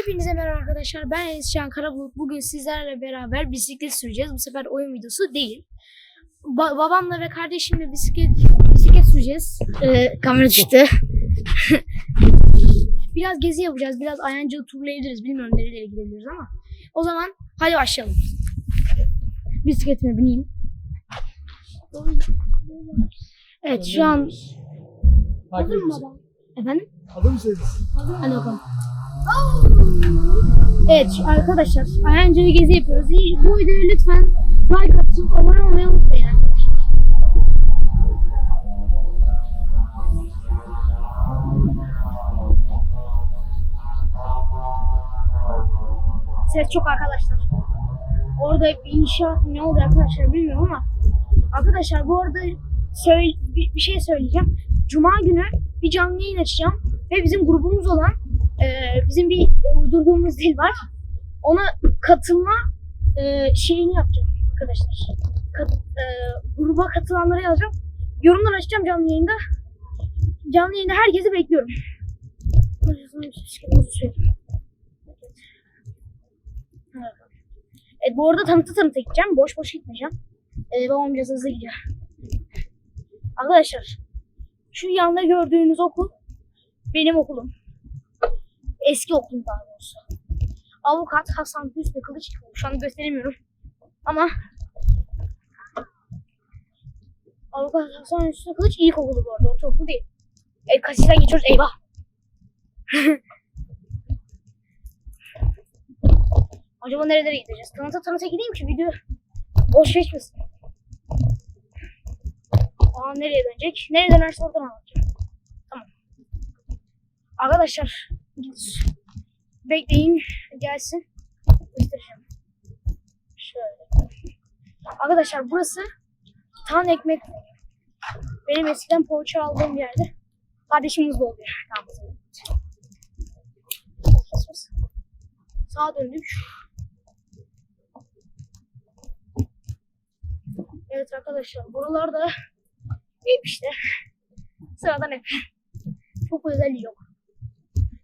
Hepinize merhaba arkadaşlar. Ben Enes Can Karabulut. Bugün sizlerle beraber bisiklet süreceğiz. Bu sefer oyun videosu değil. Ba- babamla ve kardeşimle bisiklet bisiklet süreceğiz. Ee, kamera düştü. biraz gezi yapacağız. Biraz Ayancı'yı turlayabiliriz. Bilmiyorum nerelere gidebiliriz ama. O zaman hadi başlayalım. Bisikletime bineyim. Evet şu an... Hazır mı baba? Efendim? Hazır mısınız? Hadi bakalım. Evet arkadaşlar Ayancı'yı gezi yapıyoruz. Bu videoyu lütfen like atıp abone olmayı unutmayın. Ses çok arkadaşlar. Orada bir inşaat ne oldu arkadaşlar bilmiyorum ama arkadaşlar bu arada söyle, bir, bir şey söyleyeceğim. Cuma günü bir canlı yayın açacağım ve bizim grubumuz olan e, bizim bir uydurduğumuz dil var. Ona katılma e, şeyini yapacağım arkadaşlar. Kat, e, gruba katılanlara yazacağım. Yorumlar açacağım canlı yayında. Canlı yayında herkesi bekliyorum. Evet bu arada tanıtı tanıtı gideceğim. Boş boş gitmeyeceğim. Ee, babam biraz hızlı gidiyor. Arkadaşlar şu yanda gördüğünüz okul benim okulum. Eski okulum daha doğrusu. Avukat Hasan Hüsnü Kılıç. Şu an gösteremiyorum. Ama Avukat Hasan Hüsnü Kılıç ilkokulu bu arada. Ortaokul değil. E, kasisten geçiyoruz. Eyvah. Acaba nerelere gideceğiz? Tanıta tanıta gideyim ki video boş geçmesin. Aa nereye dönecek? Nereye dönerse oradan anlatacağım. Tamam. Arkadaşlar. Bekleyin gelsin. Göstereceğim. Şöyle. Arkadaşlar burası tan ekmek. Benim eskiden poğaça aldığım yerde. Kardeşimiz de oluyor. Tamam. Sağa döndük. Evet arkadaşlar buralarda hep işte sıradan hep. Çok özelliği yok.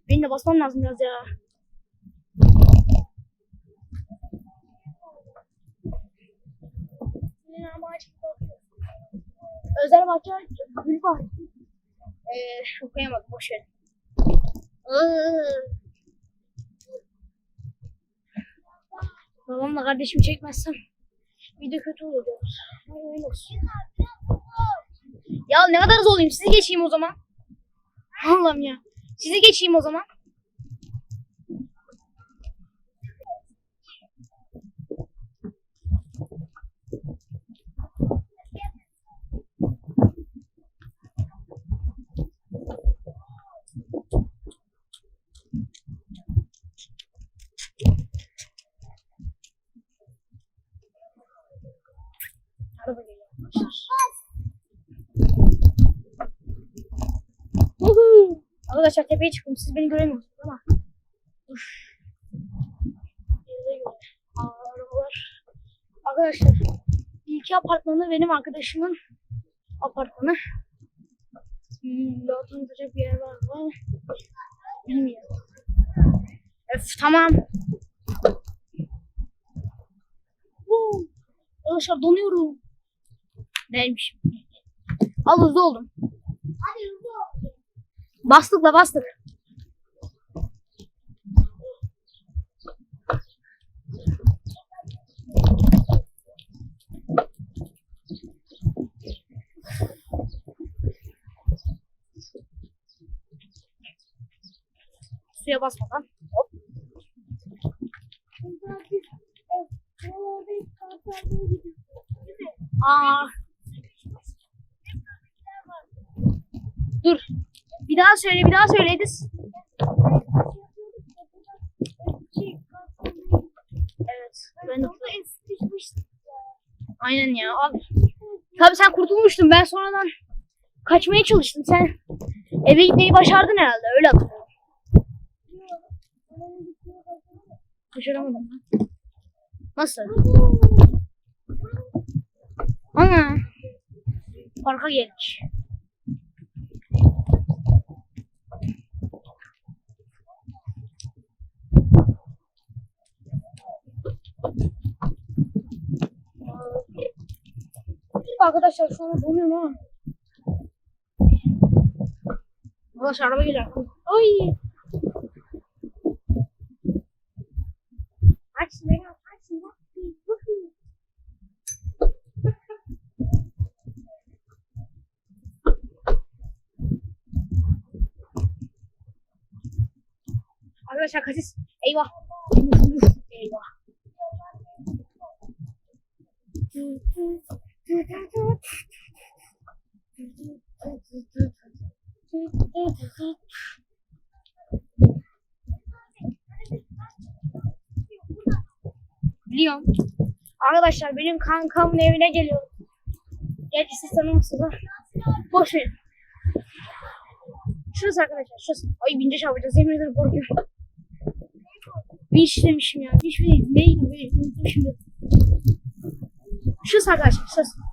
Benim de basmam lazım biraz ya. Özel bahçe gül var. Ee, okuyamadım boş ver. Babamla kardeşimi çekmezsem video kötü olur Öyle olsun. Ya ne kadar hızlı olayım sizi geçeyim o zaman. Allah'ım ya. Sizi geçeyim o zaman. Araba geliyor. Uhu. Arkadaşlar tepeye çıktım. Siz beni göremiyorsunuz ama. Uf. Arkadaşlar. İlki apartmanı benim arkadaşımın apartmanı. Hmm, daha tanıtacak bir yer var mı? Bilmiyorum. Öf tamam. Woo. Arkadaşlar donuyorum. Neymiş? Al hızlı oldum. Bastık da bastık. Suya basmadan. Hop. Aa. Dur. Bir daha söyle, bir daha söyle Ediz. Evet. Ben de Aynen ya. Abi. Tabii sen kurtulmuştun. Ben sonradan kaçmaya çalıştım. Sen eve gitmeyi başardın herhalde. Öyle hatırlıyorum. Başaramadım ben. Nasıl? Ana. Parka geldik. Arkadaşlar şu anda donuyorum ha. Arkadaşlar araba geliyor. Ay. Aç şunu, aç. Arkadaşlar kasis. Eyvah. Eyvah. Biliyorum. Arkadaşlar benim kankamın evine geliyor. Gerçi siz tanımazsınız. Boş verin. Şurası arkadaşlar şurası. Ay bince çarpacağız. Yemin ederim korkuyorum. Vinç demişim ya. Mi değil. Neydi? Unuttum şimdi. Şurası arkadaşlar. Şurası.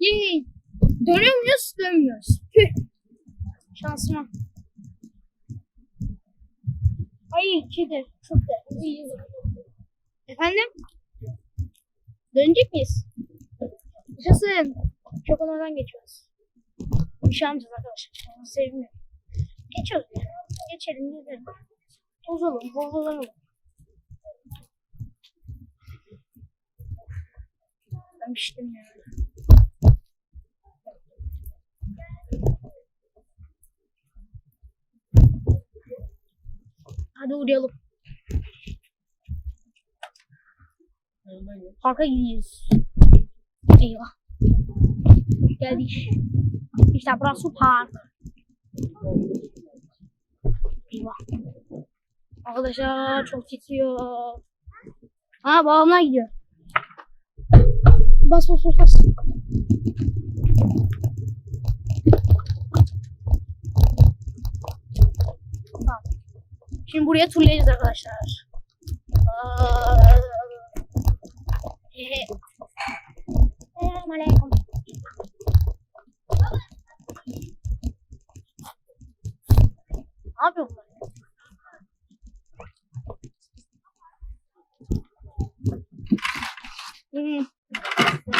Yay. Dönüyor muyuz? Dönmüyoruz. Tüh. Şansıma. Ay kedi. Çok da. Efendim? Dönecek miyiz? Yaşasın. Çok onlardan geçiyoruz. Bir şey arkadaşlar. Onu sevmiyorum. Geçiyoruz. Geçelim gidelim. Tozalım, bozalalım. Ben piştim ya. Uğrayalım. Parka gidiyoruz. Eyvah. Geldik. İşte burası park. Eyvah. Arkadaşlar çok titriyor. Ha babamlar gidiyor. Bas bas bas bas. Şimdi buraya turlayacağız arkadaşlar. Aa, Hehe. Selamünaleyküm. Ne yapıyor bunlar? Hmm.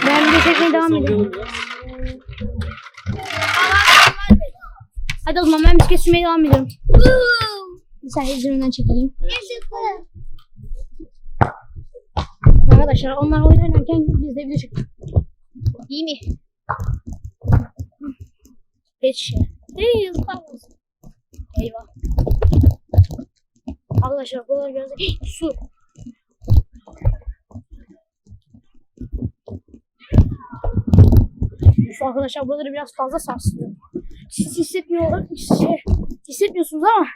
Ben bir çekmeye devam ediyorum. Hadi o zaman ben bisiklet sürmeye devam ediyorum. Bir saniye üzerinden çekeyim. Arkadaşlar onlar oynarken biz de video çektik. İyi mi? Geç. Hey yazıklar olsun. Eyvah. Arkadaşlar bu kadar biraz su. Şu arkadaşlar buraları biraz fazla sarsılıyor. Siz hissetmiyor, şey, hissetmiyorsunuz ama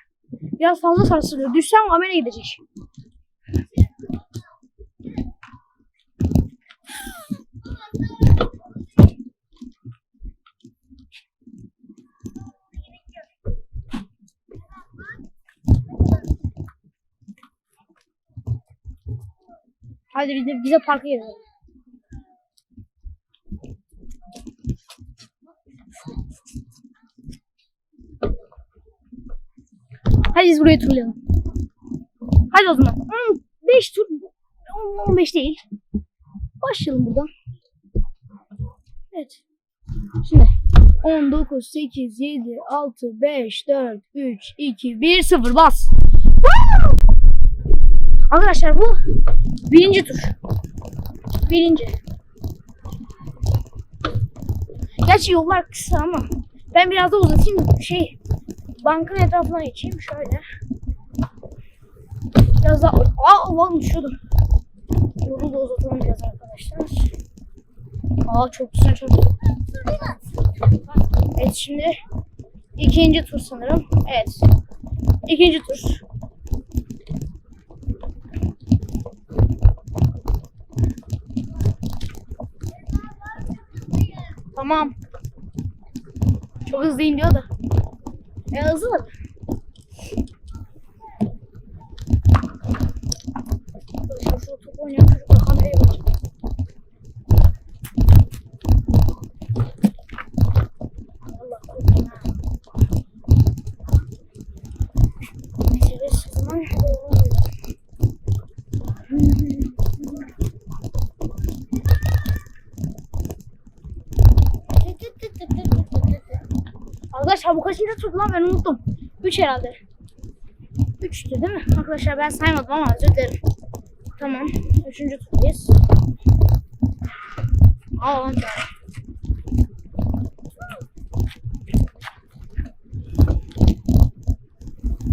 biraz fazla sarsılıyor. Düşsem amele gidecek. Hadi biz de, bize parka gidelim. Hadi biz burayı turlayalım. Hadi o zaman. 5 tur. 15 değil. Başlayalım buradan. Evet. Şimdi 19, 8, 7, 6, 5, 4, 3, 2, 1, 0 bas. Arkadaşlar bu birinci tur. Birinci. Gerçi yollar kısa ama ben biraz da uzatayım şey bankın etrafına geçeyim şöyle. Biraz daha aa Allah'ım düşüyordum. Yolu da uzatalım biraz arkadaşlar. Aa çok güzel çok güzel. Evet şimdi ikinci tur sanırım. Evet. İkinci tur. Tamam. Çok hızlıyım diyor da. E da. Arkadaşlar şu top oynayan çocukla kameraya bakacağım. Allah korktum ha. Neyse biz o zaman devam edelim. Aa bu kaçıncı tur lan ben unuttum. 3 herhalde. 3'tü değil mi? Arkadaşlar ben saymadım ama özür dilerim. Tamam. Üçüncü turdayız. Aa lan.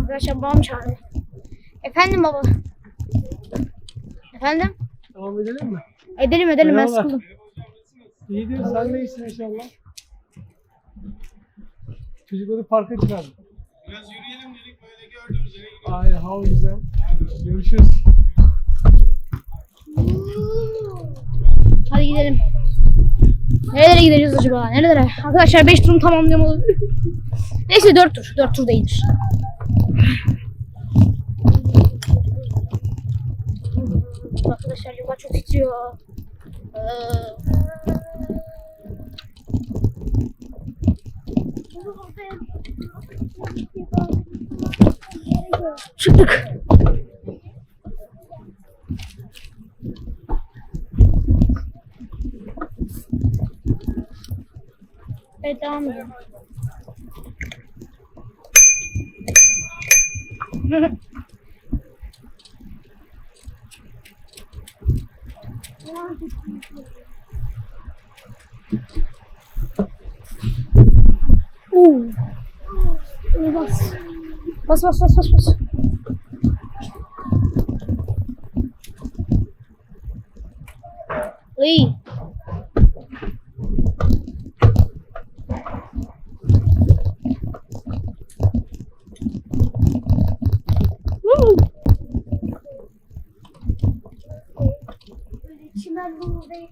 Arkadaşlar babam çağırdı. Efendim baba. Efendim? Devam edelim mi? Edelim edelim ben Merhaba. sıkıldım. İyidir. Sen de iyisin inşallah. Çocukları parka çıkardım. Biraz yürüyelim dedik böyle gördüğümüz yere gidiyoruz. Ay hava güzel. Görüşürüz. Hadi gidelim. Nerelere gideceğiz acaba? Nerelere? Arkadaşlar 5 turum tamamlayamadım. Neyse 4 tur. 4 tur da iyidir. Arkadaşlar yuva çok titriyor. Ee, Çıktık. Evet devam edelim. Oo. İyi bas. Bas bas bas bas bas. İyi. Woo. Çimen bunu değil.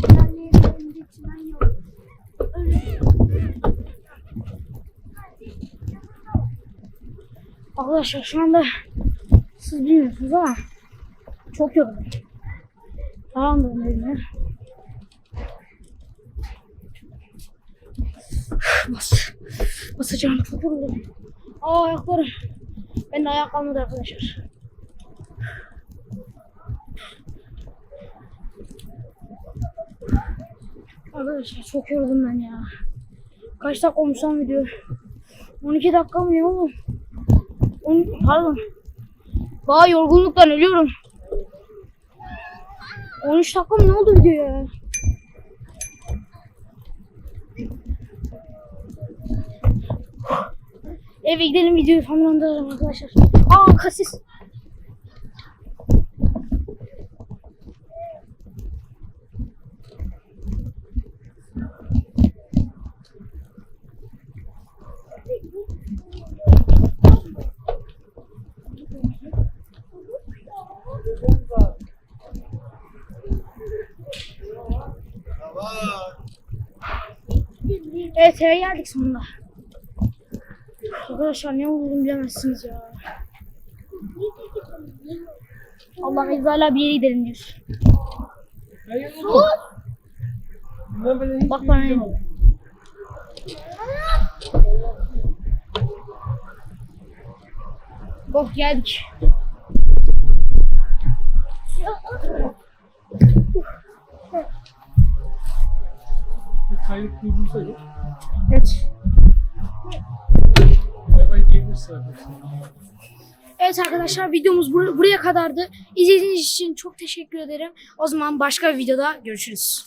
Çimenlerin çimen yok. Arkadaşlar şu anda siz bilmiyorsunuz ama çok yoruldum. Tamam da öyle. Bas. Basacağım çok yoruldum. Aa ayaklarım. Ben de ayak kalmadı arkadaşlar. Arkadaşlar çok yoruldum ben ya. Kaç dakika olmuş lan video? 12 dakika mı ne oğlum? On, pardon. Daha yorgunluktan ölüyorum. 13 dakika mı ne oldu video ya? Eve gidelim videoyu sonlandıralım arkadaşlar. Aa kasis. Evet eve geldik sonunda. Arkadaşlar ne olduğunu bilemezsiniz ya. Allah biz hala bir yere gidelim diyor. Bak bana. Oh geldik. Kayıt durdursa yok. Evet. Bay bay diyebiliriz zaten. Evet arkadaşlar videomuz bur- buraya kadardı. İzlediğiniz için çok teşekkür ederim. O zaman başka bir videoda görüşürüz.